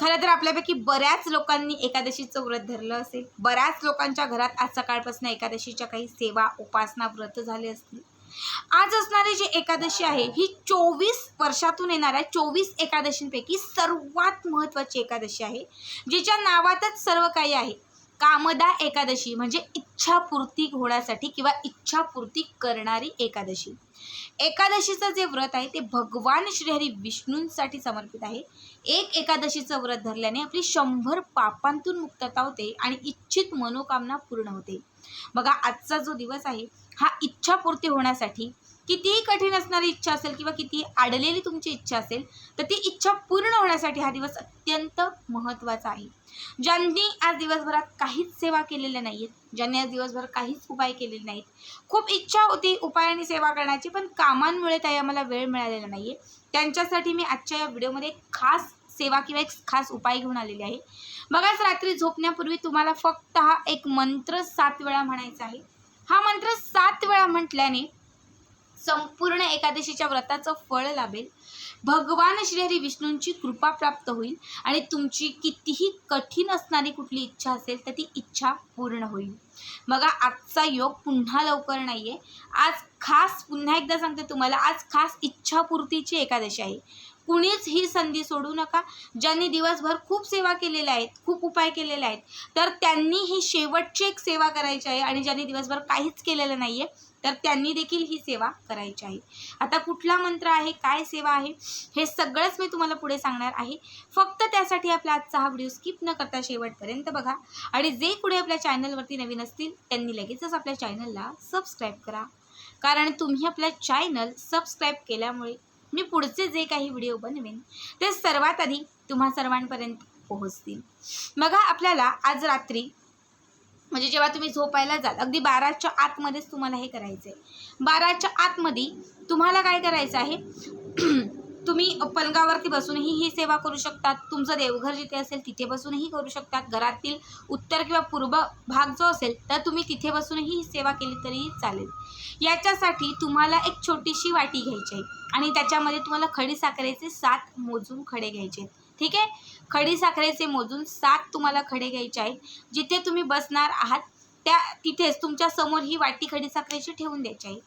खरं तर आपल्यापैकी बऱ्याच लोकांनी एकादशीचं व्रत धरलं असेल. बऱ्याच लोकांच्या घरात आज सकाळपासून एकादशीच्या काही सेवा उपासना व्रत झाले असतील. आज असणारी जी एकादशी आहे ही चोवीस वर्षातून येणाऱ्या चोवीस एकादशींपैकी सर्वात महत्त्वाची एकादशी आहे जिच्या नावातच सर्व काही आहे. कामदा एकादशी म्हणजे इच्छापूर्ती होण्यासाठी किंवा इच्छापूर्ती करणारी एकादशी. एकादशीचं जे व्रत आहे ते भगवान श्रीहरी विष्णूंसाठी समर्पित आहे. एक एकादशीचं व्रत धरल्याने आपली शंभर पापांतून मुक्तता होते आणि इच्छित मनोकामना पूर्ण होते. बघा आजचा जो दिवस आहे हा इच्छापूर्ती होण्यासाठी कितीही कठीण असणारी इच्छा असेल किंवा किती अडलेली तुमची इच्छा असेल तर ती इच्छा पूर्ण होण्यासाठी हा दिवस अत्यंत महत्त्वाचा आहे. ज्यांनी आज दिवसभरात काहीच सेवा केलेल्या नाही आहेत ज्यांनी आज दिवसभर काहीच उपाय केलेले नाहीत खूप इच्छा होती उपाय आणि सेवा करण्याची पण कामांमुळे त्या आम्हाला वेळ मिळालेला नाही आहे त्यांच्यासाठी मी आजच्या या व्हिडिओमध्ये खास सेवा किंवा एक खास उपाय घेऊन आलेले आहे. बघाच रात्री झोपण्यापूर्वी तुम्हाला फक्त हा एक मंत्र सात वेळा म्हणायचा आहे. हा मंत्र सात वेळा म्हटल्याने संपूर्ण एकादशीच्या व्रताचं फळ लाभेल. भगवान श्रीहरी विष्णूंची कृपा प्राप्त होईल आणि तुमची कितीही कठीण असणारी कुठली इच्छा असेल तर ती इच्छा पूर्ण होईल. बघा आजचा योग पुन्हा लवकर नाही आहे आज खास पुन्हा एकदा सांगते तुम्हाला आज खास इच्छापूर्तीची एकादशी आहे. कुणीच ही संधी सोडू नका. ज्यांनी दिवसभर खूप सेवा केलेल्या आहेत खूप उपाय केलेले आहेत तर त्यांनी ही शेवटची एक सेवा करायची आहे आणि ज्यांनी दिवसभर काहीच केलेलं नाही आहे तर त्यांनी देखील ही सेवा करायची आहे. आता कुठला मंत्र आहे काय सेवा आहे हे सगळंच मी तुम्हाला पुढे सांगणार आहे. फक्त त्यासाठी आपला आजचा हा व्हिडिओ स्किप न करता शेवटपर्यंत बघा. आणि जे कुठे आपल्या चॅनलवरती नवीन असतील त्यांनी लगेचच आपल्या चॅनलला सबस्क्राईब करा. कारण तुम्ही आपलं चॅनल सबस्क्राईब केल्यामुळे मी पुढचे जे काही व्हिडिओ बनवेन ते सर्वात आधी तुम्हा सर्वांपर्यंत पोहोचतील. बघा आपल्याला आज रात्री म्हणजे जेव्हा तुम्ही झोपायला जाल अगदी बाराच्या आतमध्येच तुम्हाला हे करायचं आहे बाराच्या आतमध्ये तुम्हाला काय करायचं आहे? तुम्ही पलंगावरती बसूनही ही सेवा करू शकतात. तुमचं देवघर जिथे असेल तिथे बसूनही करू शकतात. घरातील उत्तर किंवा पूर्व भाग जो असेल तर तुम्ही तिथे बसूनही ही सेवा केली तरीही चालेल. याच्यासाठी तुम्हाला एक छोटीशी वाटी घ्यायची आहे आणि त्याच्यामध्ये तुम्हाला खडी साखरेचे सात मोजून खडे घ्यायचे आहेत. ठीक आहे? खडी साखरेचे मोजून सात तुम्हाला खडे घ्यायचे आहेत. जिथे तुम्ही बसणार आहात त्या तिथेच तुमच्यासमोर ही वाटी खडी साखरेची ठेवून द्यायची आहे.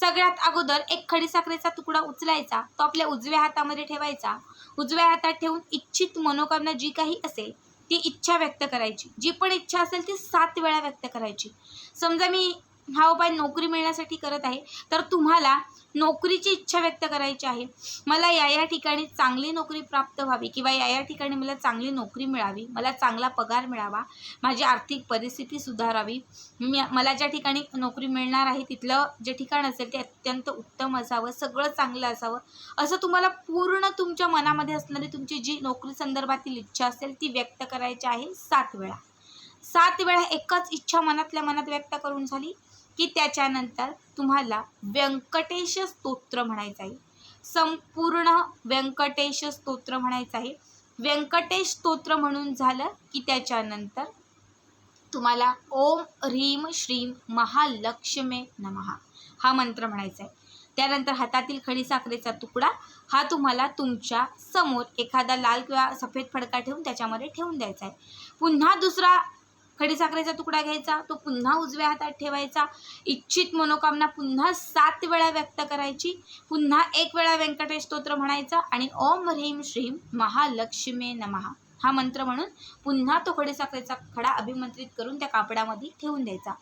सगळ्यात अगोदर एक खडी साखरेचा तुकडा उचलायचा तो आपल्या उजव्या हातामध्ये ठेवायचा. उजव्या हातात ठेवून इच्छित मनोकामना जी काही असेल ती इच्छा व्यक्त करायची. जी पण इच्छा असेल ती सात वेळा व्यक्त करायची. समजा मी हा उपाय नोकरी मिळण्यासाठी करत आहे. तर तुम्हाला नोकरीची इच्छा व्यक्त करायची आहे. मला या या ठिकाणी चांगली नोकरी प्राप्त व्हावी किंवा या या ठिकाणी मला चांगली नोकरी मिळावी मला चांगला पगार मिळावा माझी आर्थिक परिस्थिती सुधारावी मी मला ज्या ठिकाणी नोकरी मिळणार आहे तिथलं जे ठिकाण असेल ते अत्यंत उत्तम असावं सगळं चांगलं असावं असं तुम्हाला पूर्ण तुमच्या मनामध्ये असणारी तुमची जी नोकरी संदर्भातील इच्छा असेल ती व्यक्त करायची आहे सात वेळा. सात वेळा एकच इच्छा मनातल्या मनात व्यक्त करून झाली की त्याच्यानंतर तुम्हाला व्यंकटेश स्तोत्र म्हणायचं आहे. संपूर्ण व्यंकटेश स्तोत्र म्हणायचं आहे. व्यंकटेश स्तोत्र म्हणून झालं की त्याच्यानंतर तुम्हाला ओम ह्रीम श्रीम महालक्ष्मे नमहा हा मंत्र म्हणायचा आहे. त्यानंतर हातातील खडी साखरेचा तुकडा हा तुम्हाला तुमच्यासमोर एखादा लाल किंवा सफेद फडका ठेवून त्याच्यामध्ये ठेवून द्यायचा आहे. पुन्हा दुसरा खडीसाखरेचा तुकडा घ्यायचा तो पुन्हा उजव्या हातात ठेवायचा. इच्छित मनोकामना पुन्हा सात वेळा व्यक्त करायची पुन्हा एक वेळा व्यंकटेश स्तोत्र म्हणायचा आणि ओम ह्रीम श्रीम महालक्ष्मे नमहा हा मंत्र म्हणून पुन्हा तो खडीसाखरेचा खडा अभिमंत्रित करून त्या कापडामध्ये ठेवून द्यायचा.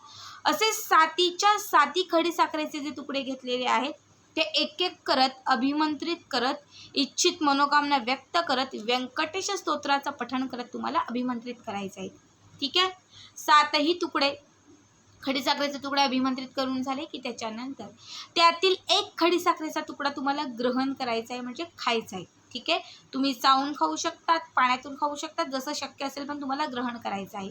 असे सातीच्या साती खडीसाखरेचे जे तुकडे घेतलेले आहेत ते एक एक करत अभिमंत्रित करत इच्छित मनोकामना व्यक्त करत व्यंकटेश स्तोत्राचं पठण करत तुम्हाला अभिमंत्रित करायचं आहे. ठीक आहे? सातही तुकडे खडीसाखरेचे तुकडे अभिमंत्रित करून झाले की त्याच्यानंतर त्यातील एक खडीसाखरेचा तुकडा तुम्हाला ग्रहण करायचा आहे म्हणजे खायचा आहे. ठीक आहे? तुम्ही चावून खाऊ शकतात पाण्यातून खाऊ शकतात जसं शक्य असेल पण तुम्हाला ग्रहण करायचं आहे.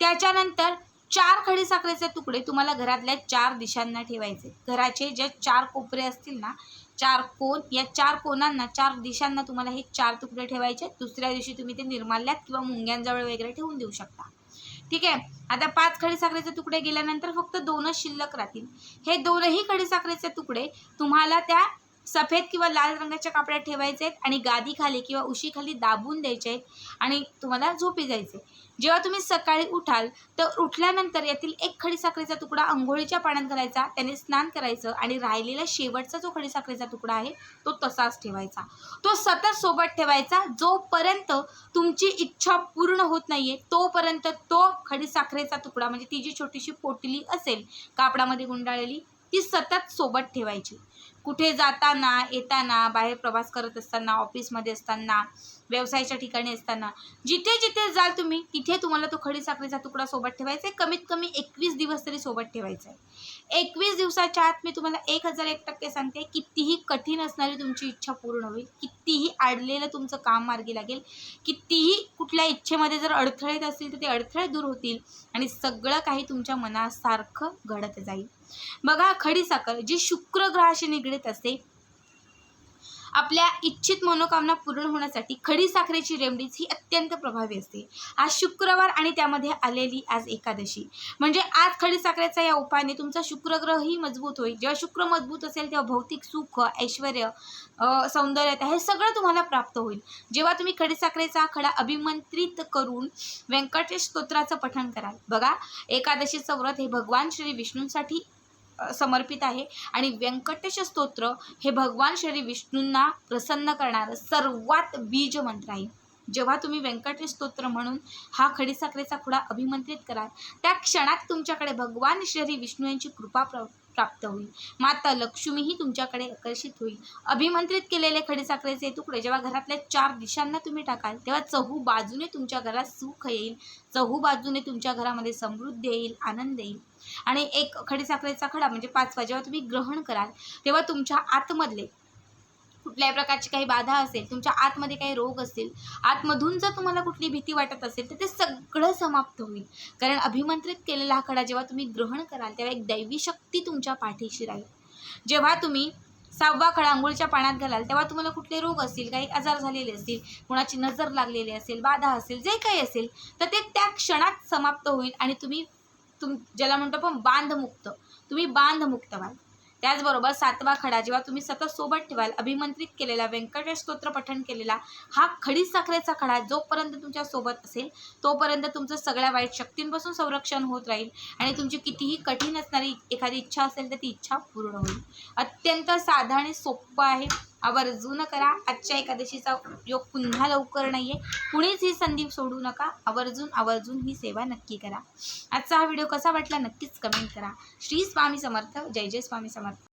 त्याच्यानंतर चार खडीसाखरेचे तुकडे तुम्हाला घरातल्या चार दिशांना ठेवायचे. घराचे जे चार कोपरे असतील ना चार कोण या चार कोणांना चार दिशांना तुम्हाला हे चार तुकडे ठेवायचे. दुसऱ्या दिवशी तुम्ही ते निर्माल्यात किंवा मुंग्यांजवळ वगैरे ठेवून देऊ शकता. ठीक आहे? आता पाच खडीसाखरेचे तुकडे गेल्यानंतर फक्त दोनच शिल्लक राहतील. हे दोनही खडीसाखरेचे तुकडे तुम्हाला त्या सफेद किंवा लाल रंगाच्या कापड्यात ठेवायचे आहेत आणि गादीखाली किंवा उशीखाली दाबून द्यायचे आहेत आणि तुम्हाला झोपी जायचे जेव्हा तुम्ही सकाळी उठाल तर उठल्यानंतर यातील एक खडीसाखरेचा तुकडा आंघोळीच्या पाण्यात घालायचा त्याने स्नान करायचं आणि राहिलेला शेवटचा जो खडीसाखरेचा तुकडा आहे तो तसाच ठेवायचा. तो सतत सोबत ठेवायचा जोपर्यंत तुमची इच्छा पूर्ण होत नाहीये तोपर्यंत तो खडीसाखरेचा तुकडा म्हणजे ती जी छोटीशी पोटली असेल कापडामध्ये गुंडाळलेली ती सतत सोबत ठेवायची. कुठे जाताना येताना बाहेर प्रवास करत असताना ऑफिसमध्ये असताना व्यवसायाच्या ठिकाणी असताना जिथे जिथे जाल तुम्ही तिथे तुम्हाला तो खडीसाखरेचा तुकडा सोबत ठेवायचा आहे. कमीत कमी एकवीस दिवस तरी सोबत ठेवायचा आहे. एकवीस दिवसाच्या आत मी तुम्हाला एक हजार एक टक्के सांगते कितीही कठीण असणारी तुमची इच्छा पूर्ण होईल कितीही अडलेलं तुमचं काम मार्गी लागेल कितीही कुठल्या इच्छेमध्ये जर अडथळे येत असतील तर ते अडथळे दूर होतील आणि सगळं काही तुमच्या मनासारखं घडत जाईल. बघा खडीसाखर जी शुक्र ग्रहाशी निगडीत असते. आपल्या इच्छित मनोकामना पूर्ण होण्यासाठी खडी साखरेची रेमडीज ही अत्यंत प्रभावी असते. आज शुक्रवार आणि त्यामध्ये आलेली आज एकादशी. म्हणजे आज खडी साखरेचा या उपायाने तुमचा शुक्रग्रहही मजबूत होईल. जेव्हा शुक्र मजबूत असेल तेव्हा भौतिक सुख ऐश्वर सौंदर्यता हे सगळं तुम्हाला प्राप्त होईल. जेव्हा तुम्ही खडी साखरेचा खडा अभिमंत्रित करून व्यंकटेश स्तोत्राचं पठण कराल. बघा एकादशीचं व्रत हे भगवान श्री विष्णूंसाठी समर्पित आहे. आणि व्यंकटेश स्तोत्र हे भगवान श्री विष्णूंना प्रसन्न करणारं सर्वात बीज मंत्र आहे. जेव्हा तुम्ही व्यंकटेश स्तोत्र म्हणून हा खडीसाखरेचा खुडा अभिमंत्रित कराल त्या क्षणात तुमच्याकडे भगवान श्री विष्णू यांची कृपा प्रा प्राप्त होईल. माता लक्ष्मीही तुमच्याकडे आकर्षित होईल. अभिमंत्रित केलेले खडीसाखरेचे तुकडे जेव्हा घरातल्या चार दिशांना तुम्ही टाकाल तेव्हा चहू बाजूने तुमच्या घरात सुख येईल. चहू बाजूने तुमच्या घरामध्ये समृद्धी येईल आनंद येईल. आणि एक खडीसाखरेचा खडा म्हणजे पाचवा जेव्हा तुम्ही ग्रहण कराल तेव्हा तुमच्या आतमधले कुठल्याही प्रकारची काही बाधा असेल तुमच्या आतमध्ये काही रोग असतील आतमधून जर तुम्हाला कुठली भीती वाटत असेल तर ते सगळं समाप्त होईल. कारण अभिमंत्रित केलेला हा खडा जेव्हा तुम्ही ग्रहण कराल तेव्हा एक दैवी शक्ती तुमच्या पाठीशी राहील. जेव्हा तुम्ही सहावा खडा आंघोळीच्या पाण्यात घालाल तेव्हा तुम्हाला कुठले रोग असतील काही आजार झालेले असतील कुणाची नजर लागलेली असेल बाधा असेल जे काही असेल तर ते त्या क्षणात समाप्त होईल आणि तुम्ही तुम ज्याला म्हणतो आपण बांधमुक्त तुम्ही बांधमुक्त व्हाल. त्याचबरोबर सातवा खडा जेव्हा तुम्ही सतत सोबत ठेवाल अभिमंत्रित केलेला व्यंकटेश स्तोत्र पठण केलेला हा खडी साखरेचा खडा जोपर्यंत तुमच्यासोबत असेल तोपर्यंत तुमचं सगळ्या वाईट शक्तींपासून संरक्षण होत राहील आणि तुमची कितीही कठीण असणारी एखादी इच्छा असेल तर ती इच्छा पूर्ण होईल. अत्यंत साधा आणि सोपं आहे. आवर्जून करा. आजच्या एकादशीचा योग पुन्हा लवकर नाही आहे कुणीच ही संधी सोडू नका. आवर्जून आवर्जून ही सेवा नक्की करा. आजचा हा व्हिडिओ कसा वाटला नक्कीच कमेंट करा. श्री स्वामी समर्थ. जय जय स्वामी समर्थ.